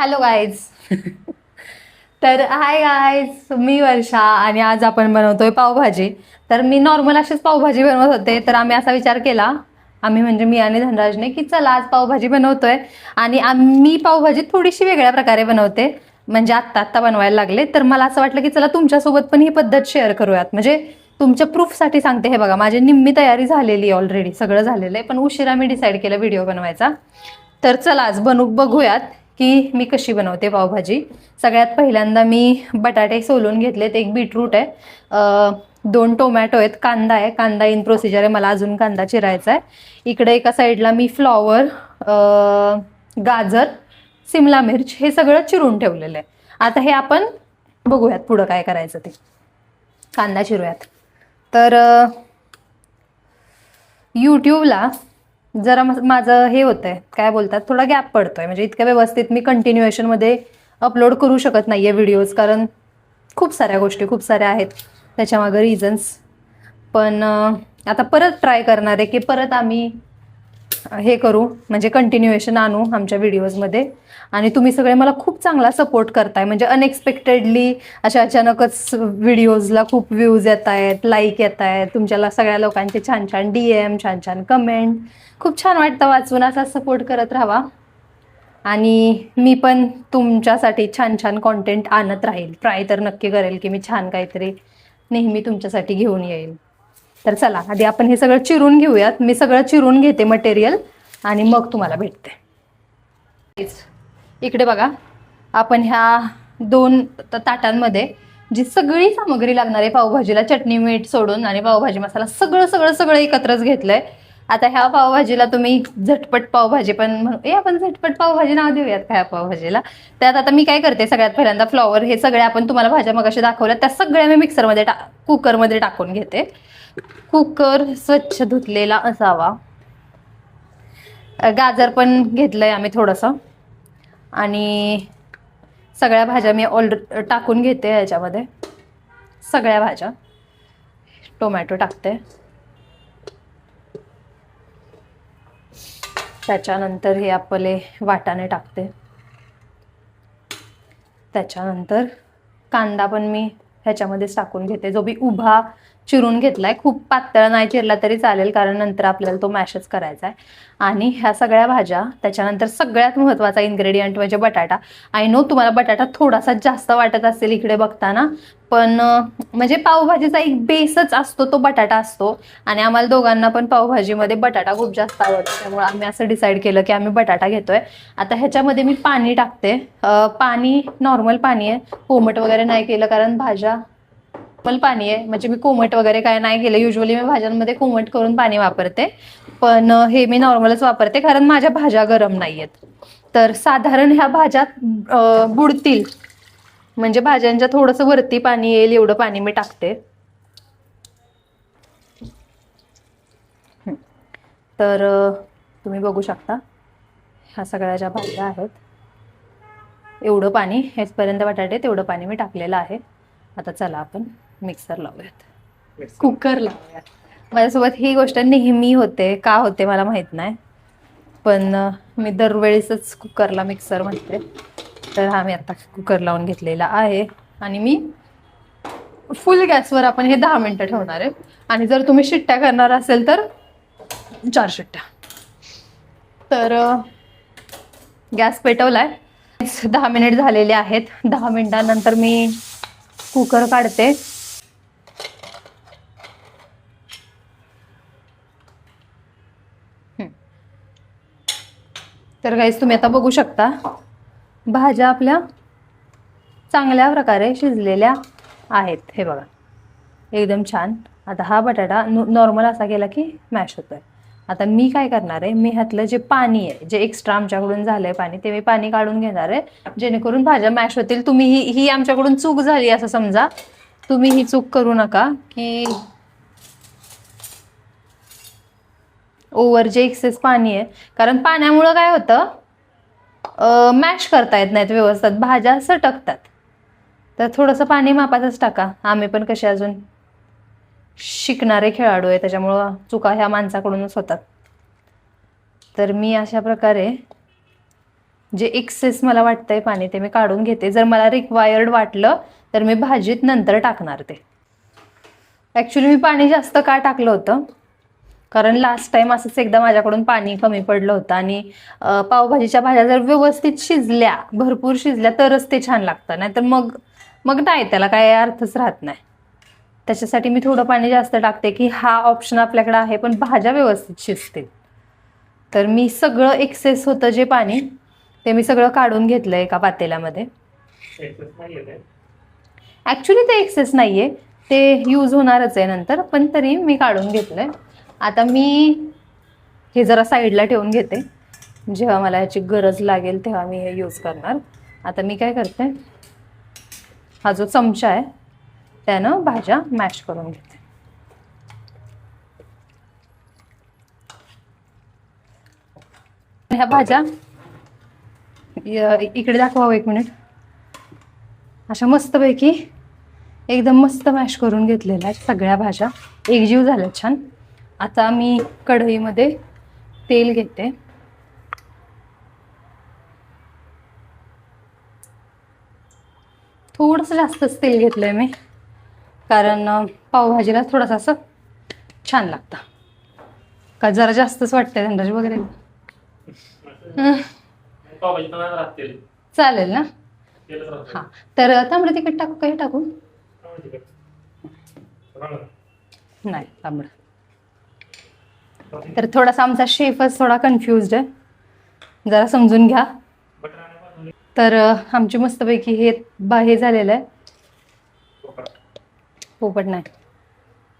Hello guys तर hi guys मी वर्षा आणि आज आपण बनवतोय पावभाजी. तर मी नॉर्मल अशीच पावभाजी बनवत होते तर आम्ही असा विचार केला. आम्ही म्हणजे मी आणि धनराजने की चला आज पावभाजी बनवतोय. आणि आम्ही पावभाजी थोडीशी वेगळ्या प्रकारे बनवते. म्हणजे आत्ता आत्ता बनवायला लागले. तर मला असं वाटलं की चला तुमच्यासोबत पण ही पद्धत शेअर करूयात. म्हणजे तुमच्या प्रूफसाठी सांगते हे बघा. माझी निम्मी तयारी झालेली ऑलरेडी सगळं झालेलं आहे. पण उशिरा मी डिसाईड केलं व्हिडिओ बनवायचा. तर चला आज बनू बघूयात. की मी कशी बनवते पावभाजी? सगळ्यात पहिल्यांदा मी बटाटे सोलून घेतलेत. एक बीटरूट आहे. दोन टोमॅटो आहेत. कांदा आहे. कांदा इन प्रोसिजर आहे. मला अजून कांदा चिरायचा आहे. इकडे एका साईडला मी फ्लॉवर गाजर सिमला मिर्च हे सगळं चिरून ठेवलेलं आहे. आता हे आपण बघूयात पुढं काय करायचं ते. कांदा चिरूयात. तर यूट्यूबला जरा माझं हे होतंय. काय बोलतात? थोडा गॅप पडतोय. म्हणजे इतक्या व्यवस्थित मी कंटिन्युएशनमध्ये अपलोड करू शकत नाही आहे व्हिडिओज कारण खूप साऱ्या गोष्टी खूप साऱ्या आहेत. त्याच्यामागं रिझन्स पण आता परत ट्राय करणार आहे की परत आम्ही हे करू म्हणजे कंटिन्युएशन आणू आमच्या व्हिडिओजमध्ये आणि तुम्ही सगळे मला खूप चांगला सपोर्ट करताय म्हणजे अनएक्सपेक्टेडली अशा अचानकच व्हिडिओजला खूप व्ह्यूज येत आहेत लाईक येत आहेत तुमच्याला सगळ्या लोकांचे छान छान डी एम छान छान कमेंट खूप छान वाटतं वाचून असा सपोर्ट करत राहा आणि मी पण तुमच्यासाठी छान छान कॉन्टेंट आणत राहील. ट्राय तर नक्की करेल की मी छान काहीतरी नेहमी तुमच्यासाठी घेऊन येईल. तर चला आधी आपण हे सगळं चिरून घेऊयात. मी सगळं चिरून घेते मटेरियल आणि मग तुम्हाला भेटते. इकडे बघा आपण ह्या दोन ताटांमध्ये जी सगळी सामग्री लागणार आहे पावभाजीला चटणी मीठ सोडून आणि पावभाजी मसाला सगळं सगळं सगळं एकत्रच घेतलंय. आता ह्या पावभाजीला तुम्ही झटपट पावभाजी पण म्हणू ए आपण झटपट पावभाजी नाव देऊयात का ह्या पावभाजीला? त्यात आता मी काय करते सगळ्यात पहिल्यांदा फ्लॉवर हे सगळे आपण तुम्हाला भाज्या मगाशी दाखवल्या त्या सगळ्या मी मिक्सरमध्ये टा कुकरमध्ये टाकून घेते. कुकर स्वच्छ धुतलेला असावा. गाजर पण घेतलंय आम्ही थोडंसं. आणि सगळ्या भाज्या मी ऑल टाकून घेते याच्यामध्ये सगळ्या भाज्या. टोमॅटो टाकते. त्याच्यानंतर हे आपले वाटाणे टाकते. त्याच्यानंतर कांदा पण मी ह्याच्यामध्येच टाकून घेते. जो बी उभा चिरून घेतलाय. खूप पातळ नाही चिरला तरी चालेल कारण नंतर आपल्याला तो मॅशच करायचा आहे. आणि ह्या सगळ्या भाज्या त्याच्यानंतर सगळ्यात महत्त्वाचा इन्ग्रेडियंट म्हणजे बटाटा. आय नो तुम्हाला बटाटा थोडासा जास्त वाटत असेल इकडे बघताना पण म्हणजे पावभाजीचा एक बेसच असतो तो बटाटा असतो. आणि आम्हाला दोघांना पण पावभाजीमध्ये बटाटा खूप जास्त आवडतो. त्यामुळे आम्ही असं डिसाईड केलं की आम्ही बटाटा घेतोय. आता ह्याच्यामध्ये मी पाणी टाकते. पाणी नॉर्मल पाणी आहे. कोमट वगैरे नाही केलं कारण भाज्या नॉर्मल पाणी आहे. म्हणजे मी कोमट वगैरे काय नाही केलं. युजली मी भाज्यांमध्ये कोमट करून पाणी वापरते. पण हे मी नॉर्मलच वापरते. कारण माझ्या भाज्या गरम नाही आहेत तर साधारण ह्या भाज्या बुडतील. म्हणजे भाज्यांच्या थोडंसं वरती पाणी येईल एवढं पाणी मी टाकते. तर तुम्ही बघू शकता. ह्या सगळ्या ज्या भाज्या आहेत एवढं पाणी हेचपर्यंत बटाटे तेवढं पाणी मी टाकलेलं आहे. आता चला आपण. मिक्सर लावूयात. कुकर लावूयात. माझ्यासोबत ही गोष्ट नेहमी होते का होते मला माहीत नाही. पण मी दरवेळेसच कुकरला मिक्सर म्हणते. तर हा मी आता कुकर लावून घेतलेला आहे. आणि मी फुल गॅसवर आपण हे दहा मिनटं ठेवणार आहे. आणि जर तुम्ही शिट्ट्या करणार असेल तर चार शिट्ट्या. तर गॅस पेटवलाय. दहा मिनिट झालेले आहेत. दहा मिनिटानंतर मी कुकर काढते. तर काहीच तुम्ही आता बघू शकता भाज्या आपल्या चांगल्या प्रकारे शिजलेल्या आहेत. हे बघा एकदम छान. आता हा बटाटा नॉर्मल असा केला की मॅश होतो आहे आता मी काय करणार आहे मी ह्यातलं जे पाणी आहे जे एक्स्ट्रा आमच्याकडून झालं आहे पाणी ते मी पाणी काढून घेणार आहे. जेणेकरून भाज्या मॅश होतील. तुम्ही ही ही आमच्याकडून चूक झाली असं समजा. तुम्ही ही चूक करू नका की ओव्हर जे एक्सेस पाणी आहे. कारण पाण्यामुळं काय होतं? मॅश करता येत नाहीत व्यवस्थित. भाज्या सटकतात. तर थोडंसं पाणी मापातच टाका. आम्ही पण कसे अजून शिकणारे खेळाडू आहे. त्याच्यामुळं चुका ह्या माणसाकडूनच होतात. तर मी अशा प्रकारे जे एक्सेस मला वाटतंय पाणी ते मी काढून घेते. जर मला रिक्वायर्ड वाटलं तर मी भाजीत नंतर टाकणार ते. ॲक्च्युली मी पाणी जास्त का टाकलं होतं? कारण लास्ट टाइम असंच एकदा माझ्याकडून पाणी कमी पडलं होतं आणि पावभाजीच्या भाज्या जर व्यवस्थित शिजल्या भरपूर शिजल्या तरच ते छान लागतं. नाहीतर मग मग नाही त्याला काय अर्थच राहत नाही. त्याच्यासाठी मी थोडं पाणी जास्त टाकते की हा ऑप्शन आपल्याकडे आहे पण भाज्या व्यवस्थित शिजतील. तर मी सगळं एक्सेस होतं जे पाणी ते मी सगळं काढून घेतलं एका पातेल्यामध्ये. ॲक्च्युली ते एक्सेस नाही आहे ते यूज होणारच आहे नंतर पण तरी मी काढून घेतलं आहे आता मी हे जरा साईडला ठेवून घेते. जेव्हा मला याची गरज लागेल तेव्हा मी हे यूज करणार. आता मी काय करते? हा जो चमचा आहे त्यानं भाज्या मॅश करून घेते. ह्या भाज्या इकडे दाखवाव एक मिनिट अशा मस्तपैकी एकदम मस्त मॅश करून घेतलेल्या आहेत सगळ्या भाज्या. एकजीव झाल्या छान. आता मी कढईमध्ये तेल घेते. थोडंसं जास्तच तेल घेतलं आहे मी कारण पावभाजीला थोडंसं असं छान लागतं. का जरा जास्तच वाटतंय अंदाज वगैरे? चालेल ना. हां. तर तांबडं तिखट टाकू काही टाकू. नाही तांबडं. तर थोडासा आमचा शेफच थोडा कन्फ्युज आहे. जरा समजून घ्या. तर आमची मस्तपैकी हे बा हे झालेलं आहे. पोपट नाही.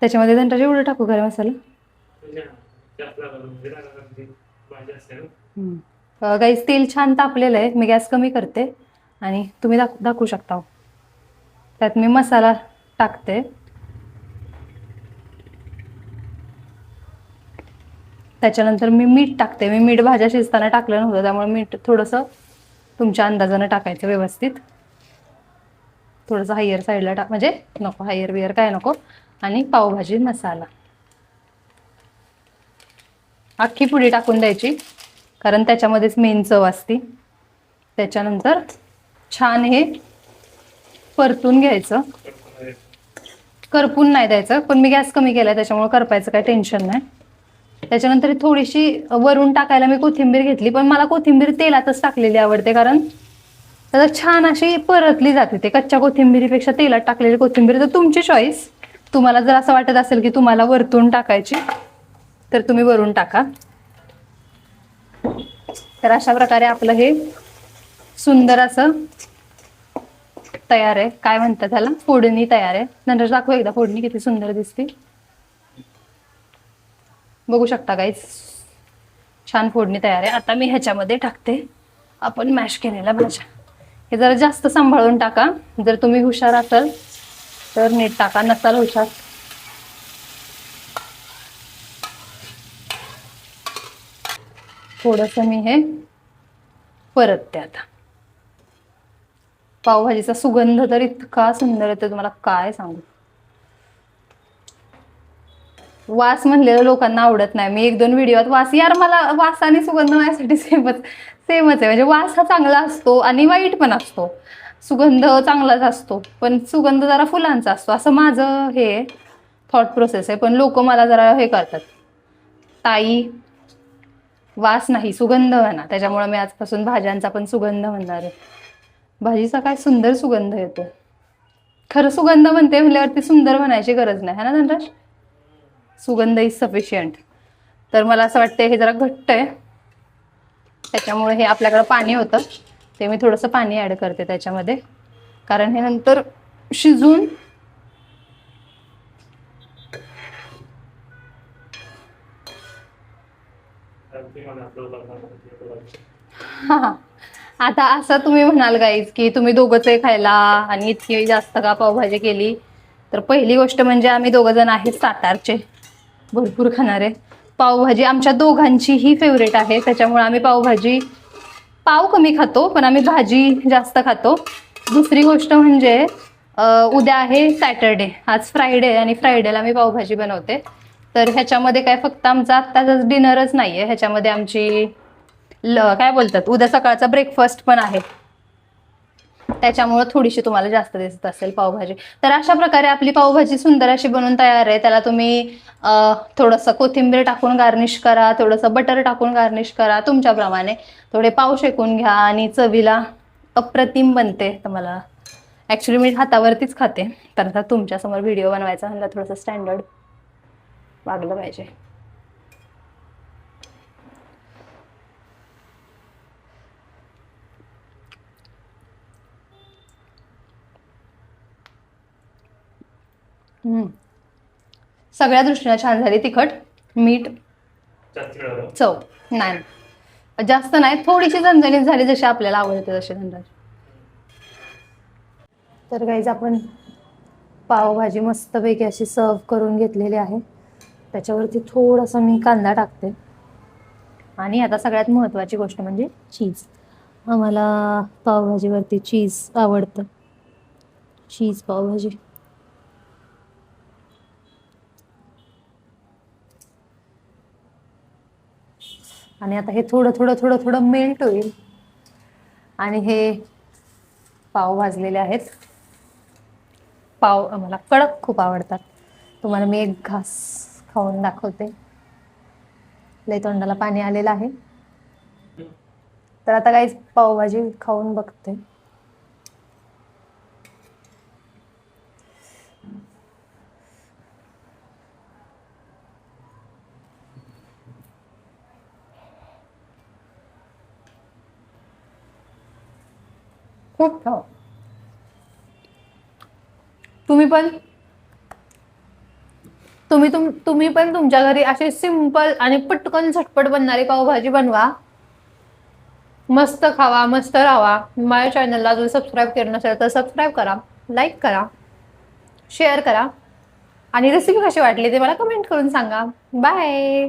त्याच्यामध्ये धंटाचे एवढं टाकू गरम मसाला? गाईस तेल छान तापलेलं आहे. मी गॅस कमी करते. आणि तुम्ही दाखवू शकता हो. त्यात मी मसाला टाकते. त्याच्यानंतर मी मीठ टाकते. मी मीठ भाज्या शिजताना टाकलं नव्हतं त्यामुळे मीठ थोडंसं तुमच्या अंदाजानं टाकायचं व्यवस्थित. थोडंसं हायर साईडला टाक म्हणजे नको हायर बियर काय नको. आणि पावभाजी मसाला. अख्खी पुडी टाकून द्यायची कारण त्याच्यामध्येच मेन चव असते. त्याच्यानंतर छान हे परतून घ्यायचं. करपून नाही द्यायचं पण मी गॅस कमी केलाय त्याच्यामुळे करपायचं काही टेन्शन नाही. त्याच्यानंतर थोडीशी वरून टाकायला मी कोथिंबीर घेतली पण मला कोथिंबीर तेलातच टाकलेली आवडते कारण त्याला छान अशी परतली जाते ते कच्च्या कोथिंबीरीपेक्षा तेलात टाकलेली कोथिंबीर. तर तुमची चॉईस तुम्हाला जर असं वाटत असेल की तुम्हाला वरतून टाकायची तर तुम्ही वरून टाका. तर अशा प्रकारे आपलं हे सुंदर असं तयार आहे. काय म्हणतात त्याला? फोडणी तयार आहे. नंतर दाखवू एकदा फोडणी किती सुंदर दिसते. बघू शकता काहीच छान फोडणी तयार आहे. आता मी ह्याच्यामध्ये टाकते. आपण मॅश केलेल्या भाज्या. हे जरा जास्त सांभाळून टाका. जर तुम्ही हुशार असाल तर नीट टाका. नसाल हुशार. थोडंसं मी हे परतते आता. पावभाजीचा सुगंध तर इतका सुंदर येतो तुम्हाला काय सांगू? वास म्हणलेलं लोकांना आवडत नाही. मी एक दोन व्हिडिओत वास यार मला वास आणि सुगंध माझ्यासाठी सेमच सेमच आहे. म्हणजे वास हा चांगला असतो आणि वाईट पण असतो. सुगंध चांगलाच असतो. पण सुगंध जरा फुलांचा असतो. असं माझं हे थॉट प्रोसेस आहे. पण लोक मला जरा हे करतात. ताई वास नाही सुगंध म्हणा. त्याच्यामुळे मी आजपासून भाज्यांचा पण सुगंध म्हणणार आहे. भाजीचा काय सुंदर सुगंध येतो. खरं सुगंध म्हणते म्हणल्यावरती सुंदर म्हणायची गरज नाही. है ना धनराज? सुगंध इज सफिशियंट तर मला असं वाटतं हे जरा घट्ट आहे. त्याच्यामुळे हे आपल्याकडं पाणी होतं. ते मी थोडंसं पाणी ॲड करते त्याच्यामध्ये. कारण हे नंतर शिजून हा. आता असं तुम्ही म्हणाल गाईज की तुम्ही दोघंच खायला आणि इतकी जास्त का पावभाजी केली. तर पहिली गोष्ट म्हणजे आम्ही दोघं जण आहेत सातारचे. भरपूर खाणार आहे. पावभाजी आमच्या दोघांचीही फेवरेट आहे. त्याच्यामुळे आम्ही पावभाजी पाव कमी खातो पण आम्ही भाजी जास्त खातो. दुसरी गोष्ट म्हणजे उद्या आहे सॅटरडे. आज फ्रायडे आणि फ्रायडेला आम्ही पावभाजी बनवते. तर ह्याच्यामध्ये काय फक्त आमचा आत्ताच डिनरच नाही आहे ह्याच्यामध्ये आमची ल काय बोलतात? उद्या सकाळचा ब्रेकफास्ट पण आहे. त्याच्यामुळं थोडीशी तुम्हाला जास्त दिसत असेल पावभाजी. तर अशा प्रकारे आपली पावभाजी सुंदर अशी बनवून तयार आहे. त्याला तुम्ही थोडंसं कोथिंबीर टाकून गार्निश करा थोडंसं बटर टाकून गार्निश करा. तुमच्याप्रमाणे थोडे पाव शेकून घ्या आणि चवीला अप्रतिम बनते. तर मला ॲक्च्युली मी हातावरतीच खाते. तर आता तुमच्यासमोर व्हिडिओ बनवायचा म्हणलं थोडंसं स्टँडर्ड वागलं पाहिजे. सगळ्या दृष्टीने छान झाली तिखट मीठ चव. नाही. जास्त नाही थोडीशी झणझणीत झाली जशी आपल्याला आवडते तसे झणझणीत तर गाईज आपण पावभाजी मस्तपैकी अशी सर्व करून घेतलेली आहे. त्याच्यावरती थोडासा मी कांदा टाकते. आणि आता सगळ्यात महत्त्वाची गोष्ट म्हणजे चीज आम्हाला पावभाजीवरती चीज आवडतं. चीज पावभाजी. आणि आता हे थोडं थोडं थोडं थोडं मेल्ट होईल. आणि हे पाव भाजलेले आहेत. पाव आम्हाला कडक खूप आवडतात. तुम्हाला मी एक घास खाऊन दाखवते. लय तोंडाला पाणी आलेलं आहे. तर आता काही पावभाजी खाऊन बघते. खूप छान तुम्ही पण? तुम्ही तुम तुम्ही पण तुमच्या घरी अशी सिंपल आणि पटकन झटपट बनणारी पावभाजी बनवा. मस्त खावा मस्त राहा. माझ्या चॅनलला जर सबस्क्राईब केलं नसेल तर सबस्क्राईब करा लाईक करा शेअर करा. आणि रेसिपी कशी वाटली ते मला कमेंट करून सांगा. बाय